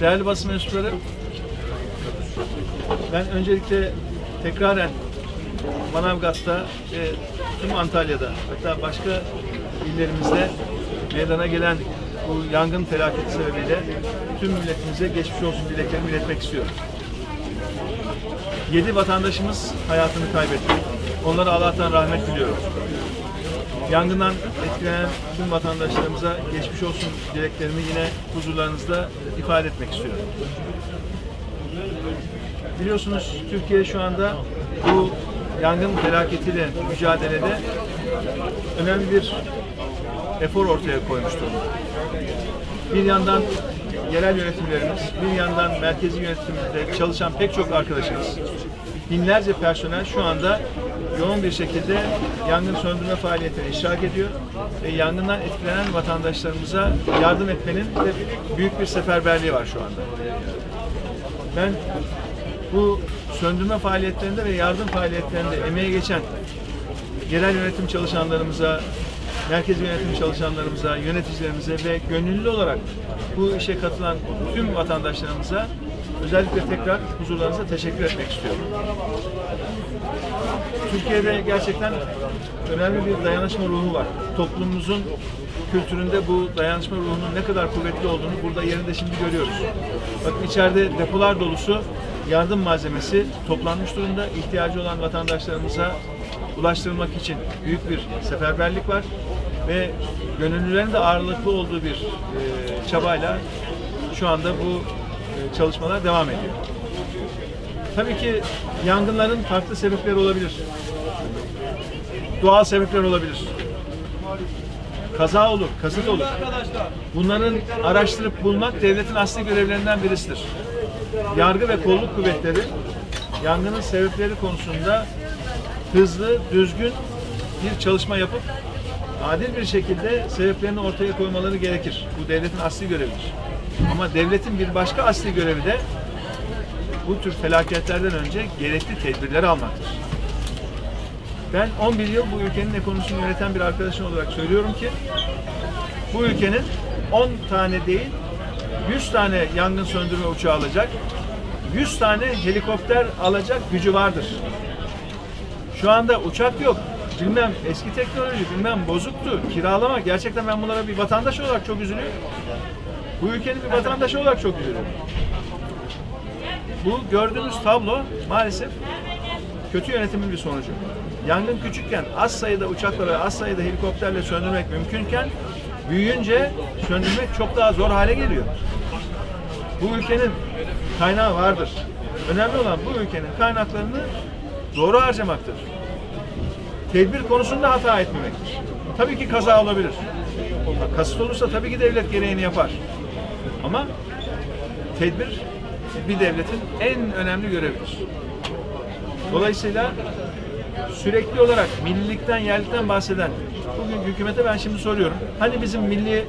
Değerli basın mensupları, ben öncelikle tekraren Manavgat'ta ve tüm Antalya'da hatta başka illerimizde meydana gelen bu yangın felaketi sebebiyle tüm milletimize geçmiş olsun dileklerimi iletmek istiyorum. Yedi vatandaşımız hayatını kaybetti. Onlara Allah'tan rahmet diliyorum. Yangından etkilenen tüm vatandaşlarımıza geçmiş olsun dileklerimi yine huzurlarınızda ifade etmek istiyorum. Biliyorsunuz Türkiye şu anda bu yangın felaketiyle mücadelede önemli bir efor ortaya koymuş durumda. Bir yandan yerel yönetimlerimiz, bir yandan merkezi yönetimde çalışan pek çok arkadaşımız, binlerce personel şu anda yoğun bir şekilde yangın söndürme faaliyetine iştirak ediyor ve yangından etkilenen vatandaşlarımıza yardım etmenin de büyük bir seferberliği var şu anda. Ben bu söndürme faaliyetlerinde ve yardım faaliyetlerinde emeği geçen yerel yönetim çalışanlarımıza, merkezi yönetim çalışanlarımıza, yöneticilerimize ve gönüllü olarak bu işe katılan tüm vatandaşlarımıza özellikle tekrar huzurlarınıza teşekkür etmek istiyorum. Türkiye'de gerçekten önemli bir dayanışma ruhu var. Toplumumuzun kültüründe bu dayanışma ruhunun ne kadar kuvvetli olduğunu burada yerinde şimdi görüyoruz. Bakın içeride depolar dolusu yardım malzemesi toplanmış durumda. İhtiyacı olan vatandaşlarımıza ulaştırılmak için büyük bir seferberlik var ve gönüllülerin de ağırlıklı olduğu bir e, çabayla şu anda bu e, çalışmalar devam ediyor. Tabii ki yangınların farklı sebepleri olabilir. Doğal sebepler olabilir. Kaza olur, kasıt olur. Bunların araştırıp bulmak devletin asli görevlerinden birisidir. Yargı ve kolluk kuvvetleri yangının sebepleri konusunda hızlı, düzgün bir çalışma yapıp adil bir şekilde sebeplerini ortaya koymaları gerekir. Bu devletin asli görevidir. Ama devletin bir başka asli görevi de bu tür felaketlerden önce gerekli tedbirleri almaktır. Ben 11 yıl bu ülkenin ekonomisini yöneten bir arkadaşım olarak söylüyorum ki bu ülkenin 10 tane değil 100 tane yangın söndürme uçağı alacak, 100 tane helikopter alacak gücü vardır. Şu anda uçak yok. Bilmem eski teknoloji, bilmem bozuktu, kiralama. Gerçekten ben bunlara bir vatandaş olarak çok üzülüyorum. Bu ülkenin bir vatandaşı olarak çok üzülüyorum. Bu gördüğünüz tablo maalesef kötü yönetimin bir sonucu. Yangın küçükken az sayıda uçakla az sayıda helikopterle söndürmek mümkünken büyüyünce söndürmek çok daha zor hale geliyor. Bu ülkenin kaynağı vardır. Önemli olan bu ülkenin kaynaklarını doğru harcamaktır. Tedbir konusunda hata etmemektir. Tabii ki kaza olabilir. Kasıt olursa tabii ki devlet gereğini yapar. Ama tedbir bir devletin en önemli görevidir. Dolayısıyla sürekli olarak millilikten, yerlikten bahseden bugün hükümete ben şimdi soruyorum. Hani bizim milli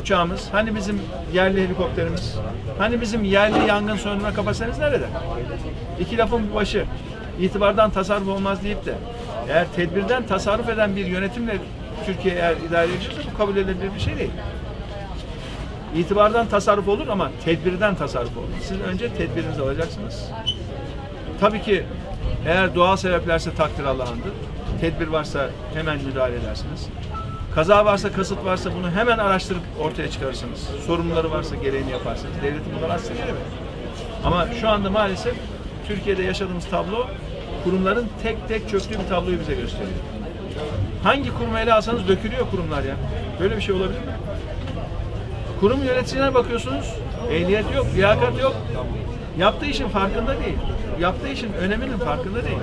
uçağımız, hani bizim yerli helikopterimiz, hani bizim yerli yangın söndürme kapasitemiz nerede? İki lafın başı. itibardan tasarruf olmaz deyip de eğer tedbirden tasarruf eden bir yönetimle Türkiye eğer idare edilirse bu kabul edilebilir bir şey değil. İtibardan tasarruf olur ama tedbirden tasarruf olmaz. Siz önce tedbirinizi alacaksınız. Tabii ki eğer doğal sebeplerse takdir Allah'ındır. Tedbir varsa hemen müdahale edersiniz. Kaza varsa, kasıt varsa bunu hemen araştırıp ortaya çıkarırsınız. Sorumluları varsa gereğini yaparsınız. Devletin bunlar aslı görevi. Ama şu anda maalesef Türkiye'de yaşadığımız tablo kurumların tek tek çöktüğü bir tabloyu bize gösteriyor. Hangi kurumu ele alsanız dökülüyor kurumlar ya. Böyle bir şey olabilir mi? Kurum yöneticilerine bakıyorsunuz, ehliyet yok, liyakat yok. Yaptığı işin farkında değil. Yaptığı işin öneminin farkında değil.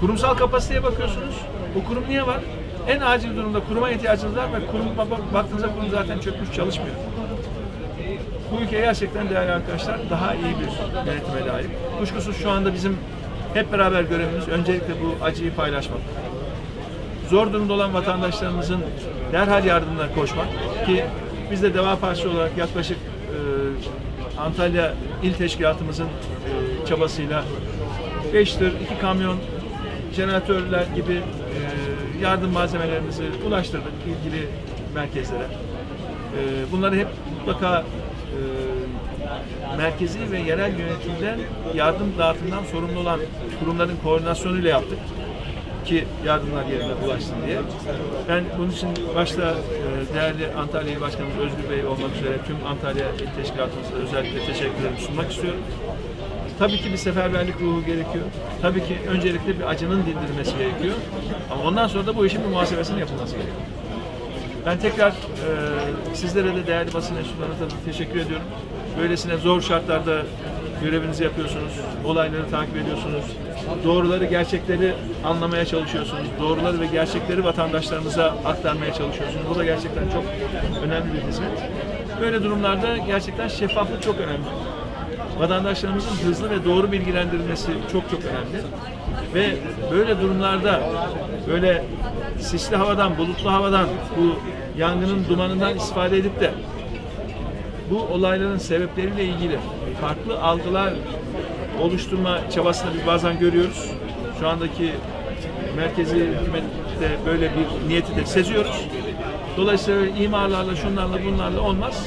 Kurumsal kapasiteye bakıyorsunuz. Bu kurum niye var? En acil durumda kuruma ihtiyacınız var ve kurum bak- baktığınızda kurum zaten çökmüş çalışmıyor. Bu ülke gerçekten değerli arkadaşlar daha iyi bir yönetime layık. Kuşkusuz şu anda bizim hep beraber görevimiz öncelikle bu acıyı paylaşmak zor durumda olan vatandaşlarımızın derhal yardımına koşmak ki biz de Deva Partisi olarak yaklaşık e, Antalya İl Teşkilatımızın e, çabasıyla 5 tır, 2 kamyon, jeneratörler gibi e, yardım malzemelerimizi ulaştırdık ilgili merkezlere. E, bunları hep mutlaka e, merkezi ve yerel yönetimden yardım dağıtımdan sorumlu olan kurumların koordinasyonuyla yaptık ki yardımlar yerine ulaşsın diye. Ben bunun için başta e, değerli Antalya Başkanımız Özgür Bey olmak üzere tüm Antalya İl Teşkilatımıza özellikle teşekkürlerimi sunmak istiyorum. Tabii ki bir seferberlik ruhu gerekiyor. Tabii ki öncelikle bir acının dindirilmesi gerekiyor. Ama ondan sonra da bu işin bir muhasebesinin yapılması gerekiyor. Ben tekrar e, sizlere de değerli basın mensuplarına tabii teşekkür ediyorum. Böylesine zor şartlarda görevinizi yapıyorsunuz, olayları takip ediyorsunuz, doğruları, gerçekleri anlamaya çalışıyorsunuz, doğruları ve gerçekleri vatandaşlarımıza aktarmaya çalışıyorsunuz. Bu da gerçekten çok önemli bir hizmet. Böyle durumlarda gerçekten şeffaflık çok önemli vatandaşlarımızın hızlı ve doğru bilgilendirilmesi çok çok önemli. Ve böyle durumlarda böyle sisli havadan, bulutlu havadan bu yangının dumanından istifade edip de bu olayların sebepleriyle ilgili farklı algılar oluşturma çabasını biz bazen görüyoruz. Şu andaki merkezi hükümette böyle bir niyeti de seziyoruz. Dolayısıyla imarlarla, şunlarla, bunlarla olmaz.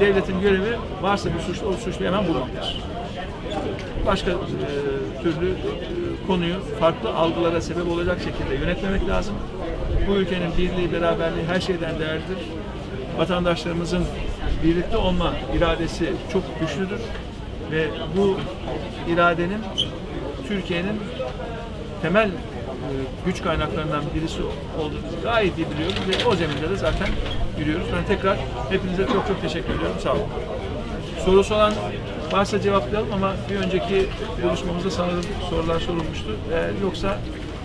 Devletin görevi varsa bir suçlu, o suçlu hemen bulmaktır. Başka e, türlü e, konuyu farklı algılara sebep olacak şekilde yönetmemek lazım. Bu ülkenin birliği, beraberliği her şeyden değerlidir. Vatandaşlarımızın birlikte olma iradesi çok güçlüdür ve bu iradenin Türkiye'nin temel e, güç kaynaklarından birisi olduğunu gayet iyi biliyoruz ve o zeminde de zaten yürüyoruz. Ben tekrar hepinize çok çok teşekkür ediyorum. Sağ olun. Sorusu olan varsa cevaplayalım ama bir önceki buluşmamızda sanırım sorular sorulmuştu. Eğer yoksa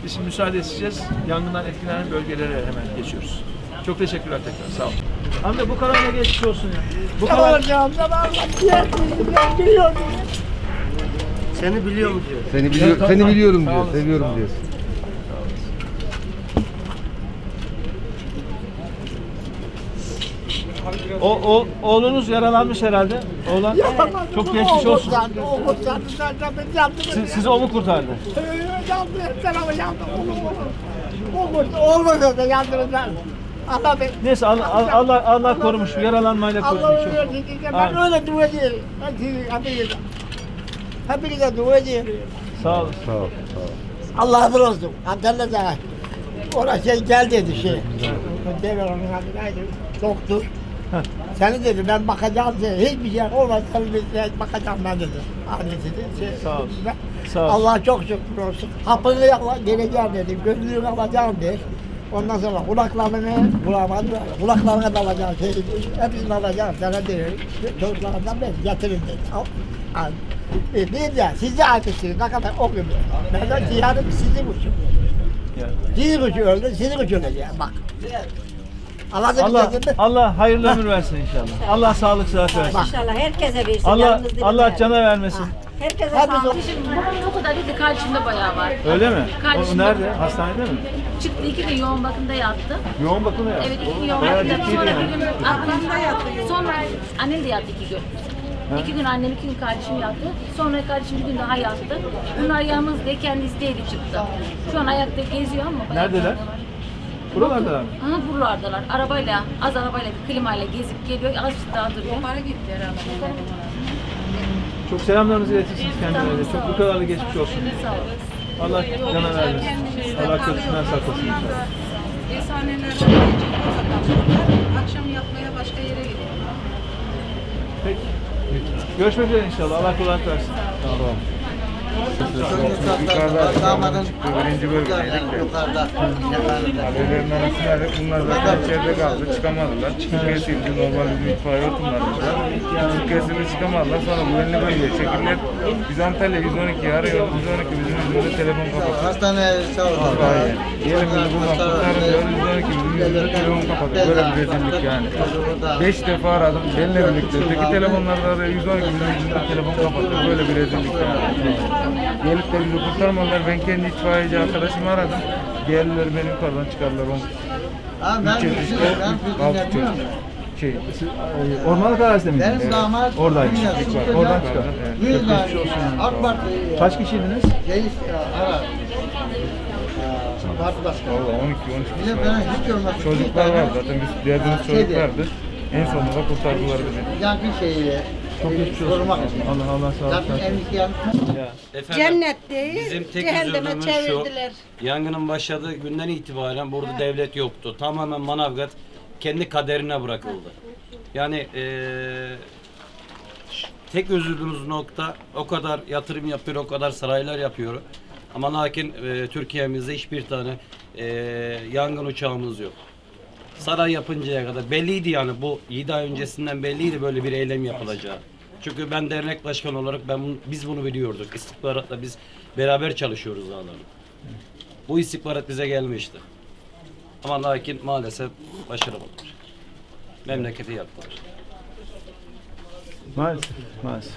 biz müsaade edeceğiz. Yangından etkilenen bölgelere hemen geçiyoruz. Çok teşekkürler tekrar. Sağ olun. Amca bu kadar ne geçmiş olsun ya. Bu Ne kadar olacağım zaman ben biliyorum. Seni biliyor mu diyor. Seni biliyor, Tamam, seni tamam. biliyorum Sağ diyor. olasın, Seviyorum sağ diyor. o, o oğlunuz yaralanmış herhalde. Oğlan çok geçmiş olsun. O kurtardı zaten ben yandım. Siz, sizi o mu kurtardı? Yandı hep tarafı yandı. O kurtardı. Olmadı da yandırırlar. Allah ben. Neyse Allah Allah Allah, Allah korumuş. Yaralanmayla Allah korumuş. öyle dedi. Ben öyle dua ediyorum. Hepinize. Hepinize dua ediyorum. Sağ olun. Sağ ol. Sağ ol. Allah razı olsun. Antalya'da oraya şey gel dedi şey. Devre onun adı neydi? Doktor. Seni dedi ben bakacağım dedi. Hiçbir şey olmaz. Seni bir bakacağım ben dedi. Hani dedi. Şey, Sağ ol. Ben- Sağ ol. Allah çok şükür olsun. Hapını yakla geleceğim dedi. Gözlüğünü alacağım dedi. Ondan sonra kulaklarını bulamadı. Kulaklarına da alacağım. Şey, hepsini alacağım. Sana dedi. Çocuklarından ben getirin dedi. Al. Al. E, bir de size aitmişsiniz. Ne kadar o gibi. Ben de cihanım sizin için. Sizin için öldü. Sizin için öleceğim. Bak. Allah mı? Allah hayırlı ömür versin inşallah. Allah sağlık sıhhat versin. İnşallah herkese versin. Allah değil Allah cana vermesin. Herkese Hepimiz sağlık. Babamın o kadar değil, kalçimde bayağı var. Öyle mi? O, nerede? Hastanede mi? Çıktı iki gün yoğun bakımda yattı. Yoğun bakımda ya. Evet iki gün yoğun Bayağı bakımda. ciddiydi Sonra yani. bir gün aklımda yattı. Sonra annem de yattı iki gün. İki gün annem, iki gün kardeşim yattı. Sonra kardeşim bir gün daha yattı. Bunlar yalnızdı, kendi isteğiyle çıktı. Şu an ayakta geziyor ama bayağı Neredeler? Buralardalar mı? Aha buralardalar. Arabayla, az arabayla, klimayla gezip geliyor. Azıcık daha duruyor. Para gitti herhalde. Çok selamlarınızı iletirsiniz kendilerine. Çok bu kadarla geçmiş olsun. Allah cana vermesin. Allah kötüsünden saklasın inşallah. Eczanelerde yiyecek adamlar akşam yatmaya başka yere gidiyor. Peki. Görüşmek üzere inşallah. Allah kolaylık versin. Tamam. Yukarıda damadın birinci bölgedeydik de. Yukarıda. Abilerin arasındaydık. Bunlar zaten içeride kaldı. Çıkamadılar. Çıkıp kesildi. Normal bir itfaiye oturmadılar. Çıkıp kesildi çıkamadılar. Sonra güvenli bölgeye çekildiler. Biz Antalya 112'yi arıyoruz. 112 bizim yüzümüzde telefon kapattı. Hastaneye çağırdılar. Aynen. Diyelim biz buradan kurtarın diyoruz. 112 bizim yüzümüzde telefon kapattı. Böyle bir rezillik yani. Beş defa aradım. Benimle birlikte. Öteki telefonlarda da 112 bizim yüzümüzde telefon kapattı. Böyle bir rezillik yani. Gelip de bizi kurtarmadılar. Ben kendi itfaiyeci arkadaşımı aradım. Geldiler beni yukarıdan çıkardılar. On, Ha, ben üç yıl işte, bilmiyorum, ben altı bilmiyorum. çocuk. Şey, Ormanlık arazide miydiniz? Benim damat. Oradan çıkar. Bir Geçmiş tane olsun yani. AK Parti Kaç kişiydiniz? şey ara. Parti başkanı. Valla 12 13 Bir de kişi ben var. hiç görmedim. Çocuklar var zaten biz derdimiz Ha, şeydi, çocuklardı. En sonunda da kurtardılar bizi. Yani bir şeyi Çok geçmiş olsun. korumak için. Allah Allah sağlık Zaten versin. en iyisi yanlış. Ya. Efendim, Cennetteyiz. Bizim tek Cehenneme üzüldüğümüz şu, çevirdiler. yangının başladığı günden itibaren burada devlet yoktu. Tamamen Manavgat kendi kaderine bırakıldı. Yani eee, tek üzüldüğümüz nokta o kadar yatırım yapıyor, o kadar saraylar yapıyor. Ama lakin eee, Türkiye'mizde hiçbir tane eee, yangın uçağımız yok. Saray yapıncaya kadar belliydi yani bu 7 ay öncesinden belliydi böyle bir eylem yapılacağı. Çünkü ben dernek başkanı olarak ben biz bunu biliyorduk. İstihbaratla biz beraber çalışıyoruz zaten. Bu istihbarat bize gelmişti. Ama lakin maalesef başaramadılar. Memleketi yaktılar. Maalesef. Maalesef.